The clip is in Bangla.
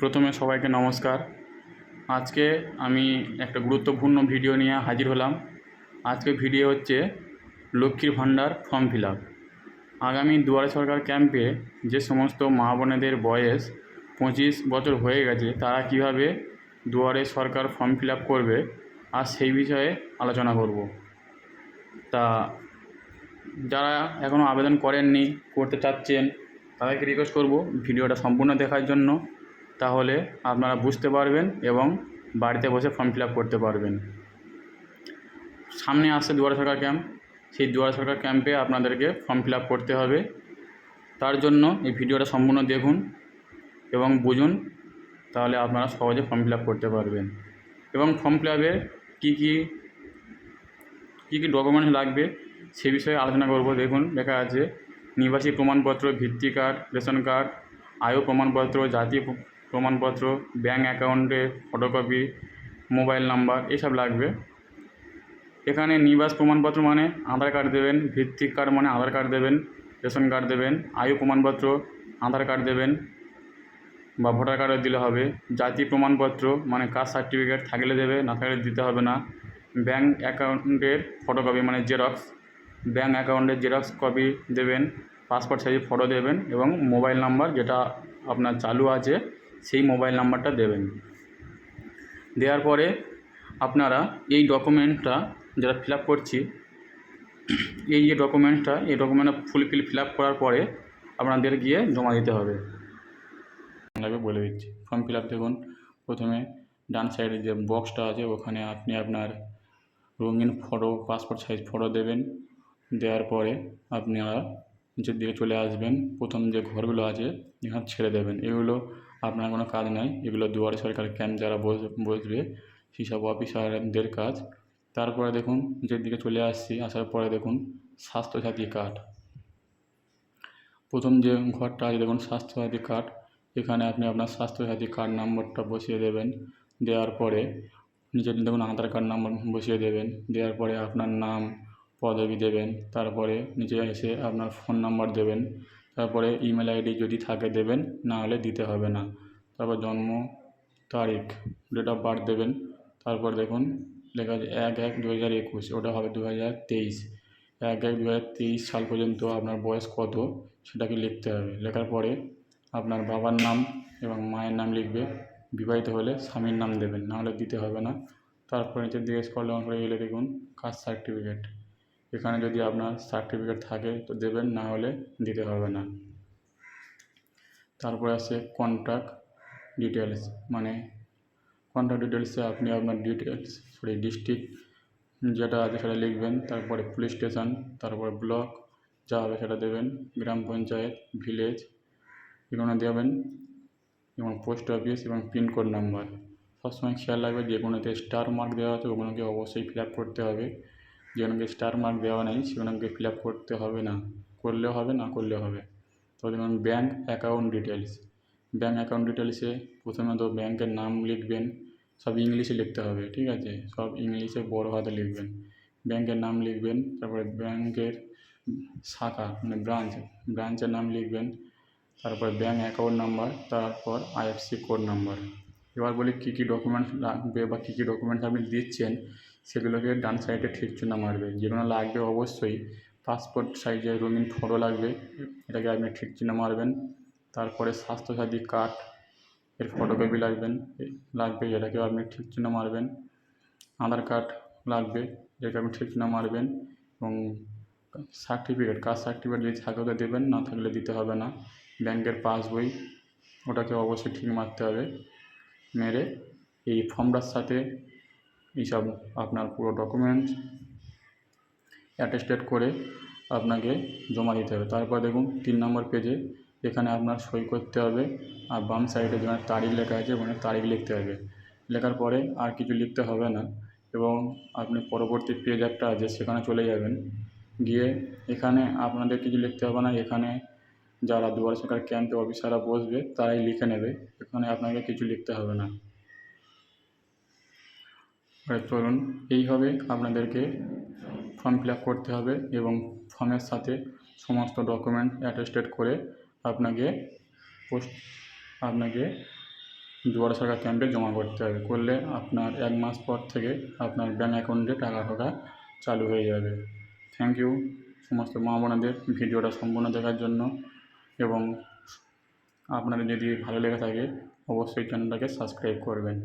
প্রথমে সবাইকে নমস্কার। আজকে আমি একটা গুরুত্বপূর্ণ ভিডিও নিয়ে হাজির হলাম। আজকে ভিডিও হচ্ছে লক্ষ্মীর ভাণ্ডার ফর্ম ফিল আপ। আগামী দুয়ারে সরকার ক্যাম্পে যে সমস্ত মা বোনেদের বয়স পঁচিশ বছর হয়ে গেছে, তারা কীভাবে দুয়ারে সরকার ফর্ম ফিল আপ করবে, আর সেই বিষয়ে আলোচনা করব। তা যারা এখনও আবেদন করেননি, করতে চাচ্ছেন, তাদেরকে রিকোয়েস্ট করব ভিডিওটা সম্পূর্ণ দেখার জন্য। তাহলে আপনারা বুঝতে পারবেন এবং বাড়িতে বসে ফর্ম ফিল আপ করতে পারবেন। সামনে আসছে দুয়ারে সরকার ক্যাম্প সেই দুয়ারে সরকার ক্যাম্পে আপনাদেরকে ফর্ম ফিল আপ করতে হবে। তার জন্য এই ভিডিওটা সম্পূর্ণ দেখুন এবং বুঝুন, তাহলে আপনারা সহজে ফর্ম ফিল আপ করতে পারবেন। এবং ফর্ম ফিল আপের কী কী কী কী ডকুমেন্টস লাগবে সে বিষয়ে আলোচনা করব। দেখুন, লেখা আছে নিবাসী প্রমাণপত্র, ভিত্তি কার্ড, রেশন কার্ড, আয়ু প্রমাণপত্র জাতীয় প্রমাণপত্র ব্যাঙ্ক অ্যাকাউন্টের ফটোকপি মোবাইল নাম্বার এসব লাগবে। এখানে নিবাস প্রমাণপত্র মানে আধার কার্ড দেবেন, ভিত্তিক কার্ড মানে আধার কার্ড দেবেন রেশন কার্ড দেবেন, আয়ু প্রমাণপত্র, আধার কার্ড দেবেন বা ভোটার কার্ডও দিলে হবে। জাতি প্রমাণপত্র মানে কাস্ট সার্টিফিকেট থাকলে দেবে, না থাকলে দিতে হবে না। ব্যাঙ্ক অ্যাকাউন্টের ফটোকপি মানে জেরক্স ব্যাঙ্ক অ্যাকাউন্টের জেরক্স কপি দেবেন পাসপোর্ট সাইজের ফটো দেবেন এবং মোবাইল নাম্বার যেটা আপনার চালু আছে সেই মোবাইল নাম্বারটা দেবেন। দেওয়ার পরে আপনারা এই ডকুমেন্টটা যেটা ফিল আপ করছি, এই যে ডকুমেন্টটা, এই ডকুমেন্টটা ফুলফিল ফিল আপ করার পরে আপনাদের গিয়ে জমা দিতে হবে। লাগবে বলে দিচ্ছি, ফর্ম ফিল আপ দেখুন। প্রথমে ডান সাইডে যে বক্সটা আছে, ওখানে আপনি আপনার রঙিন ফটো, পাসপোর্ট সাইজ ফটো দেবেন। দেওয়ার পরে আপনারা নিচের দিকে চলে আসবেন। প্রথম যে ঘরগুলো আছে, এখানে ছেড়ে দেবেন। এগুলো আপনার কোনো কাজ নাই, এগুলো দুয়ারে সরকার ক্যাম্প যারা বস- বসবে? সেসব অফিসারদের কাজ। তারপরে দেখুন যেদিকে চলে আসছি, আসার পরে দেখুন, স্বাস্থ্যসাথী কার্ড। প্রথম যে ঘরটা আছে, দেখুন, স্বাস্থ্যসাথী কার্ড। এখানে আপনি আপনার স্বাস্থ্যসাথী কার্ড নম্বরটা বসিয়ে দেবেন। দেওয়ার পরে নিচে দেখুন, আধার কার্ড নাম্বার বসিয়ে দেবেন। দেওয়ার পরে আপনার নাম, পদবি দেবেন। তারপরে নিচে এসে আপনার ফোন নাম্বার দেবেন। তারপরে ইমেল আইডি যদি থাকে দেবেন, না হলে দিতে হবে না। তারপর জন্ম তারিখ ডেট অফ বার্থ দেবেন। তারপর দেখুন, লেখা আছে এক এক দু হাজার একুশ, ওটা হবে দু হাজার তেইশ। এক এক দু হাজার তেইশ সাল পর্যন্ত আপনার বয়স কত, সেটাকে লিখতে হবে। লেখার পরে আপনার বাবার নাম এবং মায়ের নাম লিখবে। বিবাহিত হলে স্বামীর নাম দেবেন নাহলে দিতে হবে না। তারপর নিচের দিকে স্কল ডাউন করে গেলে দেখুন, কাস্ট সার্টিফিকেট। এখানে যদি আপনার সার্টিফিকেট থাকে তো দেবেন, না হলে দিতে হবে না। তারপরে আছে কন্ট্যাক্ট ডিটেলস মানে কন্ট্যাক্ট ডিটেলসে আপনি আপনার ডিটেলস সরি ডিস্ট্রিক্ট যেটা আছে সেটা লিখবেন, তারপরে পুলিশ স্টেশন তারপরে ব্লক যা হবে সেটা দেবেন, গ্রাম পঞ্চায়েত ভিলেজ এগুলো দেবেন, এবং পোস্ট অফিস এবং পিনকোড নাম্বার সবসময় খেয়াল রাখবে যে কোনোতে স্টার মার্ক দেওয়া আছে, ওগুলোকে অবশ্যই ফিল আপ করতে হবে। যেগুলোকে স্টার মার্ক দেওয়া নেই সেগুলোকে ফিল আপ করতে হবে না। করলেও হবে না করলেও হবে। তো যেমন bank account details bank account ডিটেলসে প্রথমে তো ব্যাংকের নাম লিখবেন, সব ইংলিশে লিখতে হবে, ঠিক আছে? সব ইংলিশে বড় হাতে লিখবেন। ব্যাংকের নাম লিখবেন, তারপরে ব্যাংকের শাখা মানে ব্রাঞ্চ ব্রাঞ্চের নাম লিখবেন, তারপর ব্যাঙ্ক অ্যাকাউন্ট নাম্বার তারপর আইএফসি কোড নাম্বার এবার বলি কী কী ডকুমেন্টস লাগবে বা কী কী ডকুমেন্টস আপনি দিচ্ছেন, সেগুলোকে ডান সাইডে ঠিক চিহ্ন মারবে। যেগুলো লাগবে অবশ্যই পাসপোর্ট সাইজের রঙিন ফটো লাগবে, এটাকে আপনি ঠিক চিহ্ন মারবেন। তারপরে স্বাস্থ্যসাথী কার্ড এর ফটোকপি লাগবেন লাগবে এটাকেও আপনি ঠিক চিহ্ন মারবেন। আধার কার্ড লাগবে যেটাকে আপনি ঠিক চিহ্ন মারবেন এবং সার্টিফিকেট কাস্ট সার্টিফিকেট যদি থাকে তো দেবেন, না থাকলে দিতে হবে না। ব্যাংকের পাসবই ওটাকে অবশ্যই ঠিক মারতে হবে। মেরে এই ফর্মটার সাথে এইসব আপনার পুরো ডকুমেন্টস অ্যাটেস্টেড করে আপনাকে জমা দিতে হবে। তারপর দেখুন, তিন নম্বর পেজে এখানে আপনার সই করতে হবে আর বাম সাইডে যেখানে তারিখ লেখা আছে, ওখানে তারিখ লিখতে হবে। লেখার পরে আর কিছু লিখতে হবে না এবং আপনি পরবর্তী পেজ একটা আছে, সেখানে চলে যাবেন। গিয়ে এখানে আপনাদের কিছু লিখতে হবে না, এখানে যারা দুয়ার সরকার ক্যাম্পে অফিসাররা বসবে, তারাই লিখে নেবে। এখানে আপনাকে কিছু লিখতে হবে না। চলুন এইভাবে আপনাদেরকে ফর্ম ফিল করতে হবে এবং ফর্মের সাথে সমস্ত ডকুমেন্ট অ্যাটেস্টেড করে আপনাকে পোস্ট আপনাকে দুয়ার সরকার ক্যাম্পে জমা করতে হবে। করলে আপনার এক মাস পর থেকে আপনার ব্যাঙ্ক অ্যাকাউন্টে টাকা ফাঁকা চালু হয়ে যাবে। থ্যাংক ইউ সমস্ত মা বোনাদের ভিডিওটা সম্পূর্ণ দেখার জন্য এবং আপনাদের যদি ভালো লেগে থাকে অবশ্যই চ্যানেলটাকে সাবস্ক্রাইব করবেন।